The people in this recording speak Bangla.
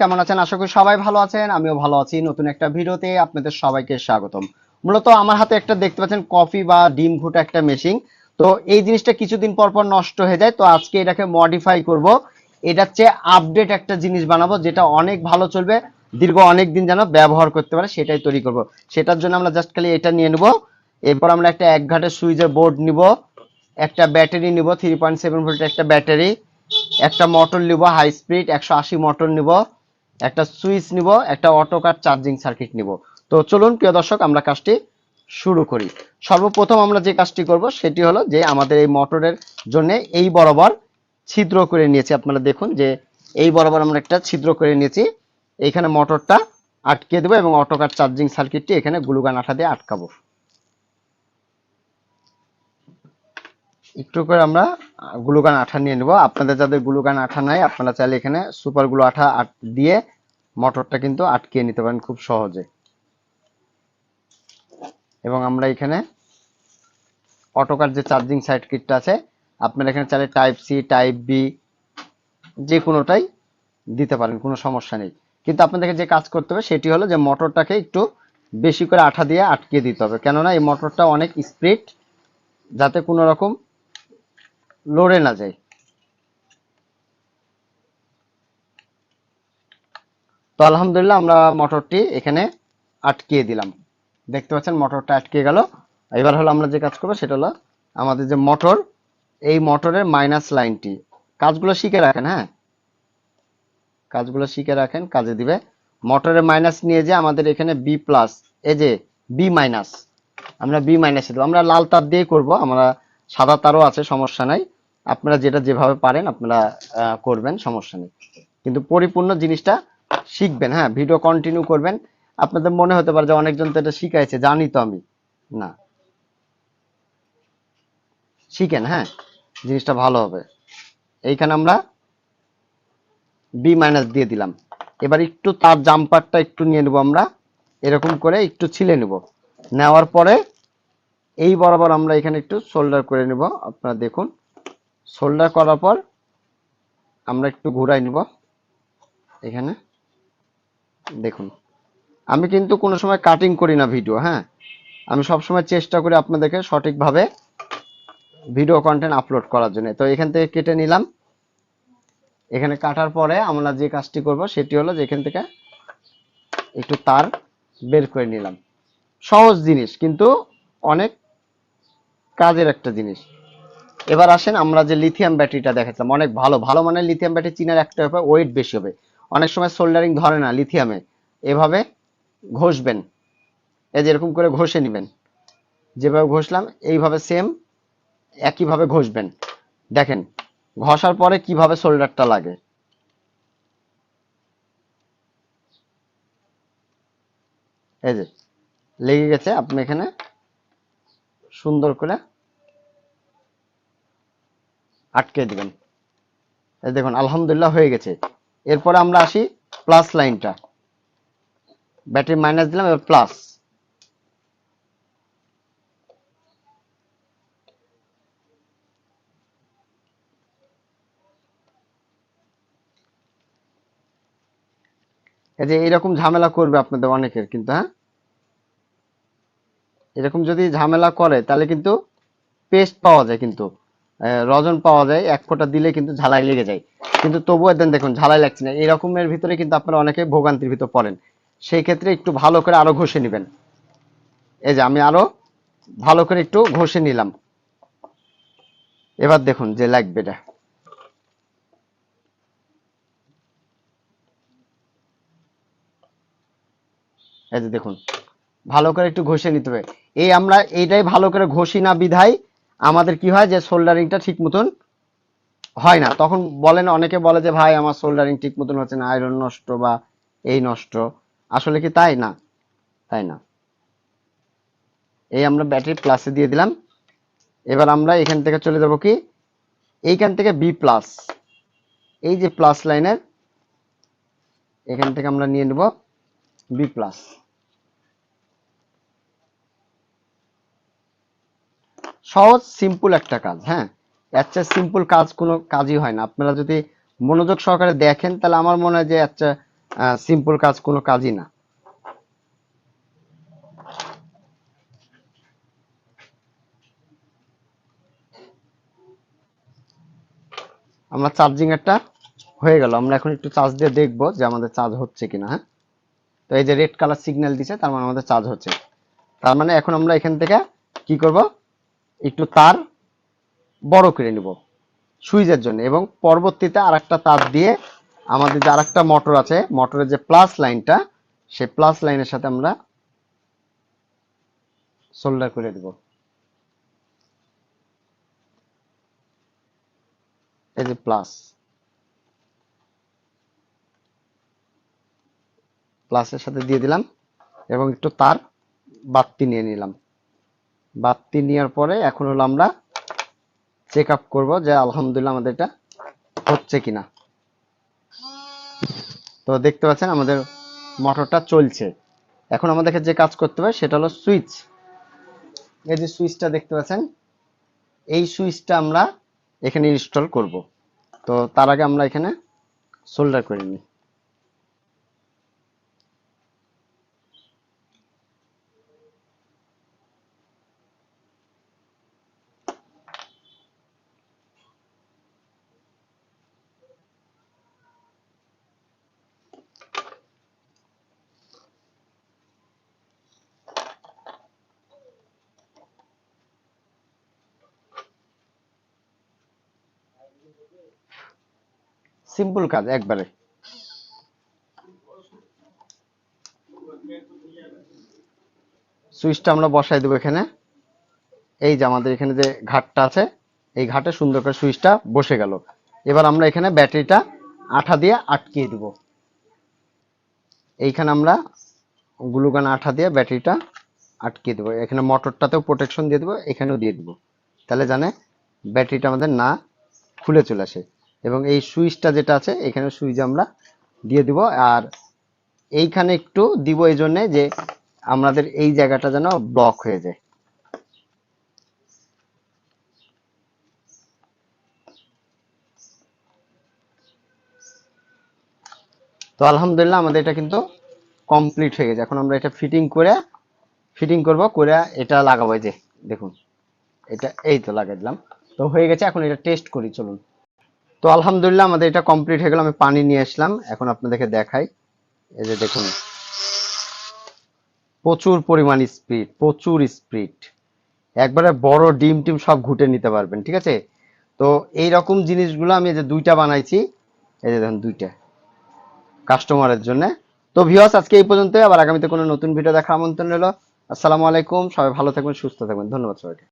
কেমন আছেন? আশা করি সবাই ভালো আছেন, আমিও ভালো আছি। নতুন একটা ভিডিওতে আপনাদের সবাইকে স্বাগতম। মূলত আমার হাতে একটা দেখতে পাচ্ছেন কফি বা ডিম ঘুটা একটা মেশিন তো এই জিনিসটা কিছুদিন পর পর নষ্ট হয়ে যায়। তো আজকে এটাকে মডিফাই করব। এটা হচ্ছে আপডেট একটা জিনিস বানাবো, যেটা অনেক ভালো চলবে, দীর্ঘ অনেক দিন যেন ব্যবহার করতে পারে, সেটাই তৈরি করব। সেটার জন্য আমরা জাস্ট খালি এটা নিয়ে নেব। এরপর আমরা একটা এক ঘাটের সুইচের বোর্ড নিব। একটা ব্যাটারি নিব থ্রি পয়েন্ট সেভেন ভোল্টের একটা ব্যাটারি। একটা মোটর নিব হাই স্পিড একশো আশি মোটর নিব, একটা সুইচ নিব, একটা অটো কার চার্জিং সার্কিট নিব। তো চলুন, প্রিয় দর্শক, আমরা কাজটি শুরু করি। সর্বপ্রথম আমরা যে কাজটি করব, সেটি হলো যে আমাদের এই মোটরের জন্য এই বরাবর ছিদ্র করে নিয়েছি। আপনারা দেখুন যে এই বরাবর আমরা একটা ছিদ্র করে নিয়েছি। এইখানে মোটরটা আটকে দেবো এবং অটো কার চার্জিং সার্কিটটি এখানে গ্লুগান আঠা দিয়ে আটকাবো। একটু করে আমরা গ্লুগান আঠা নিয়ে নেব। আপনাদের যাদের গ্লুগান আঠা নাই, আপনারা চাইলে এখানে সুপার গ্লু আঠা দিয়ে মোটরটা কিন্তু আটকিয়ে নিতে পারেন খুব সহজে। এবং আমরা এখানে অটোকার যে চার্জিং সাইড কিটটা আছে, আপনারা এখানে চাইলে টাইপ সি, টাইপ বি, যে কোনোটাই দিতে পারেন, কোনো সমস্যা নেই। কিন্তু আপনাদেরকে যে কাজ করতে হবে সেটি হলো যে মোটরটাকে একটু বেশি করে আঠা দিয়ে আটকিয়ে দিতে হবে। কেননা এই মোটরটা অনেক স্পিড, যাতে কোনো রকম লড়ে না যায়। তো আলহামদুলিল্লাহ আমরা মোটরটি এখানে আটকিয়ে দিলাম। দেখতে পাচ্ছেন মোটরটা আটকে গেল। এবার হলো আমরা যে কাজ করব সেটা হলো আমাদের যে মোটর, এই মোটরের মাইনাস লাইনটি কাজগুলো শিখে রাখেন হ্যাঁ? কাজগুলো শিখে রাখেন, কাজে দিবে। মোটরের মাইনাস নিয়ে যে আমাদের এখানে বি প্লাস এই যে বি মাইনাস আমরা বি মাইনাস দেবো। আমরা লাল তার দিয়ে করব, আমরা সাদা তারও আছে, সমস্যা নাই। আপনারা যেটা যেভাবে পারেন আপনারা করবেন, সমস্যা নেই। কিন্তু পরিপূর্ণ জিনিসটা শিখবেন হ্যাঁ ভিডিও কন্টিনিউ করবেন। আপনাদের মনে হতে পারে যে অনেকজন তো এটা শিখাইছে, জানি তো আমি। না। শিখেন হ্যাঁ জিনিসটা ভালো হবে। এইখানে আমরা বি মাইনাস দিয়ে দিলাম। এবার একটু তার জাম্পারটা একটু নিয়ে নেব আমরা। এরকম করে একটু ছিলে নেব। নেওয়ার পরে এই বরাবর আমরা এখানে একটু শোল্ডার করে নেব। আপনারা দেখুন। সোল্ডার করার পর আমরা একটু ঘুরাই নিব এখানে। দেখুন, আমি কিন্তু কোনো সময় কাটিং করি না ভিডিও হ্যাঁ? আমি সব চেষ্টা করি আপনাদেরকে সঠিকভাবে ভিডিও কন্টেন্ট আপলোড করার জন্য। তো এখান থেকে কেটে নিলাম। এখানে কাটার পরে আমরা যে কাজটি করব সেটি হলো যে এখান থেকে একটু তার বের করে নিলাম। সহজ জিনিস, কিন্তু অনেক কাজের একটা জিনিস। এবার আসেন, আমরা যে লিথিয়াম ব্যাটারিটা দেখাচ্ছিলাম, অনেক ভালো ভালো মানে লিথিয়াম ব্যাটারি চিনার একটা ব্যাপার ওয়েট বেশি হবে। অনেক সময় সোল্ডারিং ধরে না লিথিয়ামে এভাবে ঘষবেন। এই যে এরকম করে ঘষে নেবেন। যেভাবে ঘষলাম, এইভাবে সেম একইভাবে ঘষবেন। দেখেন, ঘষার পরে কীভাবে সোল্ডারটা লাগে। এই যে, লেগে গেছে, আপনি এখানে সুন্দর করে আটকে দিবেন। দেখুন, আলহামদুলিল্লাহ হয়ে গেছে। এরপরে আমরা আসি প্লাস লাইনটা ব্যাটারি মাইনাস দিলাম, এবার প্লাস এই যে এরকম ঝামেলা করবে আপনাদের অনেকের কিন্তু হ্যাঁ? এরকম যদি ঝামেলা করে, তাহলে কিন্তু পেস্ট পাওয়া যায় কিন্তু। রজন পাওয়া যায়, এক ফোঁটা দিলে কিন্তু ঝালাই লেগে যায়। কিন্তু তবুও দেন দেখুন, ঝালাই লাগছে না। এরকমের ভিতরে কিন্তু আপনারা অনেকে ভোগান্তির ভিতর পড়েন। সেই ক্ষেত্রে একটু ভালো করে আরও ঘষে নেবেন। এই যে আমি আরও ভালো করে একটু ঘষে নিলাম। এবার দেখুন যে লাগবে এটা। এই যে দেখুন, ভালো করে একটু ঘষে নিতে হবে। এই আমরা এইটাই ভালো করে ঘষি না বিধায় আমাদের কি হয় যে সোল্ডারিংটা ঠিক মতন হয় না। তখন বলেন, অনেকে বলে যে, ভাই, আমার সোল্ডারিং ঠিক মতন হচ্ছে না আয়রন নষ্ট বা এই নষ্ট। আসলে কি তাই না? তাই না। এই আমরা ব্যাটারি প্লাসে দিয়ে দিলাম। এবার আমরা এখান থেকে চলে যাব কি? এইখান থেকে বি প্লাস এই যে প্লাস লাইনের এখান থেকে আমরা নিয়ে নেব বি প্লাস সহজ সিম্পল একটা কাজ হ্যাঁ? চেয়ে সিম্পল কাজ কোনো কাজই হয় না। আপনারা যদি মনোযোগ সহকারে দেখেন, তাহলে আমার মনে হয় যে একটা সিম্পল কাজ কোনো কাজই না। আমরা চার্জিং একটা হয়ে গেল। আমরা এখন একটু চার্জ দিয়ে দেখব যে আমাদের চার্জ হচ্ছে কিনা হ্যাঁ? তো এই যে রেড কালার সিগন্যাল দিছে, তার মানে আমাদের চার্জ হচ্ছে। তার মানে এখন আমরা এখান থেকে কি করব? একটু তার বড় করে নিব সুইচের জন্য এবং পরবর্তীতে আর একটা তার দিয়ে আমাদের যে আরেকটা মোটর আছে, মোটরের যে প্লাস লাইনটা সেই প্লাস লাইনের সাথে আমরা সোল্ডার করে দিব। এই যে প্লাস প্লাসের সাথে দিয়ে দিলাম এবং একটু তার বাতি নিয়ে নিলাম। বাতি নেওয়ার পরে এখন হলো আমরা চেক আপ করব যে আলহামদুলিল্লাহ আমাদের এটা হচ্ছে কিনা। তো দেখতে পাচ্ছেন আমাদের মোটরটা চলছে। এখন আমাদেরকে যে কাজ করতে হবে সেটা হলো সুইচ এই যে সুইচটা দেখতে পাচ্ছেন, এই সুইচটা আমরা এখানে ইনস্টল করব। তো তার আগে আমরা এখানে সোল্ডার করে নিই। সিম্পল কাজ, একবারে। সুইচটা আমরা বসাই দেবো এখানে। এই যে আমাদের এখানে যে ঘাটটা আছে, এই ঘাটে সুন্দর করে সুইচটা বসে গেল। এবার আমরা এখানে ব্যাটারিটা আঠা দিয়ে আটকিয়ে দিব। এইখানে আমরা গ্লুগান আঠা দিয়ে ব্যাটারিটা আটকিয়ে দেবো। এখানে মোটরটাতেও প্রোটেকশন দিয়ে দেবো, এখানেও দিয়ে দেবো। তাহলে জানে ব্যাটারিটা আমাদের না খুলে চলে আসে। এবং এই সুইচটা যেটা আছে, এখানে সুইচ আমরা দিয়ে দিব। আর এইখানে একটু দিব এই জন্যে যে আমাদের এই জায়গাটা যেন ব্লক হয়ে যায়। তো আলহামদুলিল্লাহ আমাদের এটা কিন্তু কমপ্লিট হয়ে গেছে। এখন আমরা এটা ফিটিং করে ফিটিং করব, করে এটা লাগাবো। যে দেখুন, এটা এই তো লাগাই দিলাম। তো হয়ে গেছে, এখন এটা টেস্ট করি, চলুন। তো আলহামদুলিল্লাহ আমাদের এটা কমপ্লিট হয়ে গেল, আমি পানি নিয়ে আসলাম, এখন আপনাদেরকে দেখাই। এই যে দেখুন, প্রচুর পরিমাণ স্পিড প্রচুর স্পিড একবারে বড় ডিম টিম সব ঘুটে নিতে পারবেন, ঠিক আছে? তো এই রকম জিনিসগুলো আমি যে দুইটা বানাইছি, এই যে দেখুন দুইটা কাস্টমারের জন্য। তো ভিউয়ার্স আজকে এই পর্যন্ত আবার আগামীতে কোনো নতুন ভিডিও দেখা আমন্ত্রণ রইল। আসসালামু আলাইকুম, সবাই ভালো থাকবেন, সুস্থ থাকবেন, ধন্যবাদ সবাইকে।